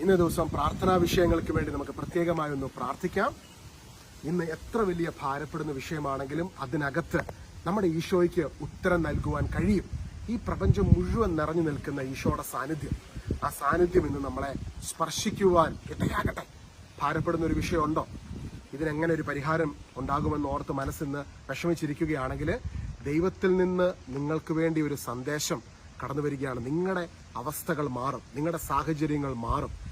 ഇന്ന ദിവസം പ്രാർത്ഥനാ വിഷയങ്ങൾക്ക് വേണ്ടി നമുക്ക് പ്രത്യേകമായി ഒന്ന് പ്രാർത്ഥിക്കാം. ഇന്ന് എത്ര വലിയ ഭാരപ്പെടുന്ന വിഷയമാണെങ്കിലും അതിനകത്ത് നമ്മുടെ ഈശോയ്ക്ക് ഉത്തരം നൽകുവാൻ കഴിയും. ഈ പ്രപഞ്ചം മുഴുവൻ നിറഞ്ഞു നിൽക്കുന്ന ഈശോയുടെ സാന്നിധ്യം. ആ സാന്നിധ്യം ഇന്ന് നമ്മളെ സ്പർശിക്കുവാൻ ഇടയാകട്ടെ. ഭാരപ്പെടുന്ന ഒരു വിഷയമുണ്ടോ? ഇതിനെങ്ങനെ ഒരു പരിഹാരം ഉണ്ടാകുമെന്ന് ഓർത്ത് മനസ്സിന്ന് വിഷമിച്ചിരിക്കുകയാണെങ്കിൽ ദൈവത്തിൽ നിന്ന് നിങ്ങൾക്ക് വേണ്ടി ഒരു സന്ദേശം കടന്നു വരികയാണ് നിങ്ങളുടെ അവസ്ഥകൾ മാറും. നിങ്ങളുടെ സാഹചര്യങ്ങൾ മാറും.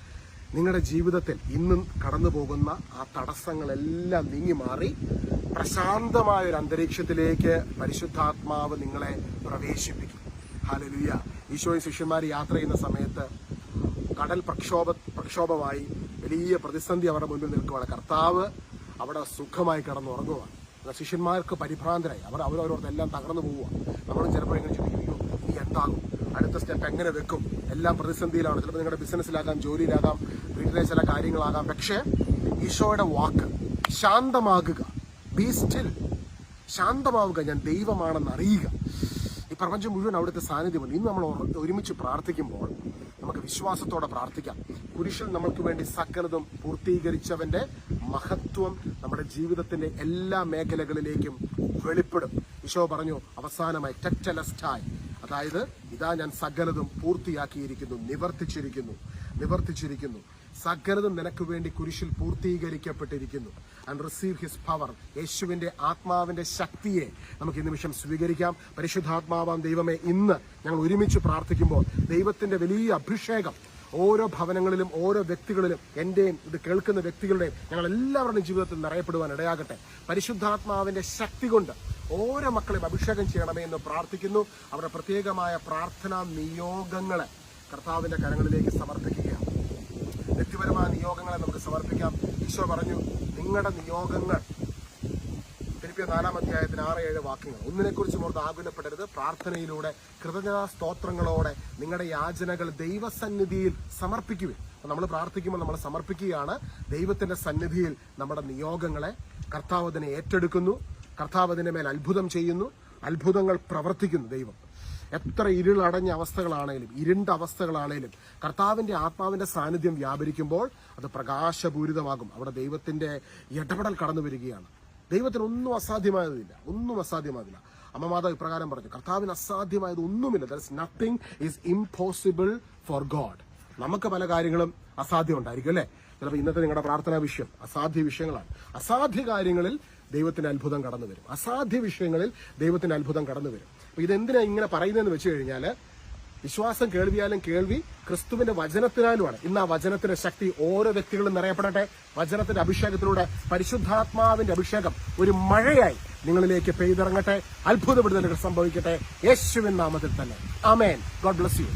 നിങ്ങളുടെ ജീവിതത്തിൽ ഇന്നും കടന്നു പോകുന്ന ആ തടസ്സങ്ങളെല്ലാം നീങ്ങി മാറി പ്രശാന്തമായ ഒരു അന്തരീക്ഷത്തിലേക്ക് പരിശുദ്ധാത്മാവ് നിങ്ങളെ പ്രവേശിപ്പിക്കും. ഹാലലുയ ഈശോയും ശിഷ്യന്മാർ യാത്ര ചെയ്യുന്ന സമയത്ത് കടൽ പ്രക്ഷോഭ പ്രക്ഷോഭമായി വലിയ പ്രതിസന്ധി അവരുടെ മുന്നിൽ നിൽക്കുവാണ്. കർത്താവ് അവിടെ സുഖമായി കടന്നുറങ്ങുവാണ്. ശിഷ്യന്മാർക്ക് പരിഭ്രാന്തരായി. അവർ അവരവരോടത്തെല്ലാം തകർന്നു പോവുക നമ്മൾ ചിലപ്പോൾ എങ്ങനെ ചിന്തിക്കും "അയ്യോ, എന്താകും അടുത്ത സ്റ്റെപ്പ് എങ്ങനെ വെക്കും? എല്ലാം പ്രതിസന്ധിയിലാണ്. ചിലപ്പോൾ നിങ്ങളുടെ ബിസിനസ്സിലാകാം ജോലിയിലാകാം വീട്ടിലെ ചില കാര്യങ്ങളാകാം. പക്ഷേ ഈശോയുടെ വാക്ക് ശാന്തമാകുക. B still ശാന്തമാവുക. ഞാൻ ദൈവമാണെന്ന് അറിയുക. ഈ പ്രപഞ്ചം മുഴുവൻ അവിടുത്തെ സാന്നിധ്യമുണ്ട്. ഇന്ന് നമ്മൾ ഒരുമിച്ച് പ്രാർത്ഥിക്കുമ്പോൾ നമുക്ക് വിശ്വാസത്തോടെ പ്രാർത്ഥിക്കാം. കുരിശിൽ നമുക്ക് വേണ്ടി സകലതും പൂർത്തീകരിച്ചവന്റെ മഹത്വം നമ്മുടെ ജീവിതത്തിന്റെ എല്ലാ മേഖലകളിലേക്കും വെളിപ്പെടും. ഈശോ പറഞ്ഞു അവസാനമായി ടെറ്റലസ്റ്റായി അതായത് ഇതാ ഞാൻ സകലതും പൂർത്തിയാക്കിയിരിക്കുന്നു നിവർത്തിച്ചിരിക്കുന്നു നിവർത്തിച്ചിരിക്കുന്നു. സകലതും നിനക്ക് വേണ്ടി കുരിശിൽ പൂർത്തീകരിക്കപ്പെട്ടിരിക്കുന്നു. ആൻഡ് റിസീവ് ഹിസ് പവർ യേശുവിന്റെ ആത്മാവിന്റെ ശക്തിയെ നമുക്ക് ഈ നിമിഷം സ്വീകരിക്കാം. പരിശുദ്ധാത്മാവാം ദൈവമേ ഇന്ന് ഞങ്ങൾ ഒരുമിച്ച് പ്രാർത്ഥിക്കുമ്പോൾ ദൈവത്തിന്റെ വലിയ അഭിഷേകം ഓരോ ഭവനങ്ങളിലും ഓരോ വ്യക്തികളിലും എന്റെയും ഇത് കേൾക്കുന്ന വ്യക്തികളുടെയും ഞങ്ങൾ എല്ലാവരുടെയും ജീവിതത്തിൽ നിറയപ്പെടുവാൻ ഇടയാകട്ടെ. പരിശുദ്ധാത്മാവിന്റെ ശക്തി കൊണ്ട് ഓരോ മക്കളെയും അഭിഷേകം ചെയ്യണമേ എന്ന് പ്രാർത്ഥിക്കുന്നു. അവരുടെ പ്രത്യേകമായ പ്രാർത്ഥനാ നിയോഗങ്ങളെ കർത്താവിന്റെ കരങ്ങളിലേക്ക് സമർപ്പിക്കുകയാണ്. വ്യക്തിപരമായ നിയോഗങ്ങളെ നമുക്ക് സമർപ്പിക്കാം. ഈശോ പറഞ്ഞു നിങ്ങളുടെ നിയോഗങ്ങൾ. ഫിലിപ്പിയ നാലാം അധ്യായത്തിന് ആറ് ഏഴ് വാക്യങ്ങൾ. ഒന്നിനെക്കുറിച്ചും ഓർത്ത് ആകുലപ്പെടരുത്. പ്രാർത്ഥനയിലൂടെ കൃതജ്ഞതാ സ്തോത്രങ്ങളോടെ നിങ്ങളുടെ യാചനകൾ ദൈവസന്നിധിയിൽ സമർപ്പിക്കുവിൻ. നമ്മൾ പ്രാർത്ഥിക്കുമ്പോൾ നമ്മൾ സമർപ്പിക്കുകയാണ്. ദൈവത്തിന്റെ സന്നിധിയിൽ നമ്മുടെ നിയോഗങ്ങളെ കർത്താവ് അതിനെ ഏറ്റെടുക്കുന്നു. കർത്താവ് അതിന്റെ മേൽ അത്ഭുതം ചെയ്യുന്നു അത്ഭുതങ്ങൾ പ്രവർത്തിക്കുന്നു ദൈവം. എത്ര ഇരുളടഞ്ഞ അവസ്ഥകളാണേലും ഇരുണ്ട അവസ്ഥകളാണേലും കർത്താവിന്റെ ആത്മാവിന്റെ സാന്നിധ്യം വ്യാപരിക്കുമ്പോൾ അത് പ്രകാശപൂരിതമാകും. അവിടെ ദൈവത്തിന്റെ ഇടപെടൽ കടന്നു വരികയാണ്. ദൈവത്തിന് ഒന്നും അസാധ്യമായതില്ല ഒന്നും അസാധ്യമാകില്ല അമ്മ മാതാവ് ഇപ്രകാരം പറഞ്ഞു കർത്താവിന് അസാധ്യമായത് ഒന്നുമില്ല. There is nothing is impossible for God നമുക്ക് പല കാര്യങ്ങളും അസാധ്യം ഉണ്ടായിരിക്കും അല്ലേ? ചിലപ്പോൾ ഇന്നത്തെ നിങ്ങളുടെ പ്രാർത്ഥനാ വിഷയം അസാധ്യ വിഷയങ്ങളാണ്. അസാധ്യ കാര്യങ്ങളിൽ ദൈവത്തിന്റെ അത്ഭുതം കടന്നു വരും. അസാധ്യ വിഷയങ്ങളിൽ ദൈവത്തിന്റെ അത്ഭുതം കടന്നു വരും. അപ്പൊ ഇതെന്തിനാ ഇങ്ങനെ പറയുന്നതെന്ന് വെച്ച് കഴിഞ്ഞാൽ വിശ്വാസം കേൾവിയാലും കേൾവി ക്രിസ്തുവിന്റെ വചനത്തിനാലുമാണ്. ഇന്ന് ആ വചനത്തിന്റെ ശക്തി ഓരോ വ്യക്തികളും നിറയപ്പെടട്ടെ. വചനത്തിന്റെ അഭിഷേകത്തിലൂടെ പരിശുദ്ധാത്മാവിന്റെ അഭിഷേകം ഒരു മഴയായി നിങ്ങളിലേക്ക് പെയ്തിറങ്ങട്ടെ. അത്ഭുതപ്പെടുത്തലുകൾ സംഭവിക്കട്ടെ. യേശുവിൻ നാമത്തിൽ തന്നെ. ആമേൻ. God bless you.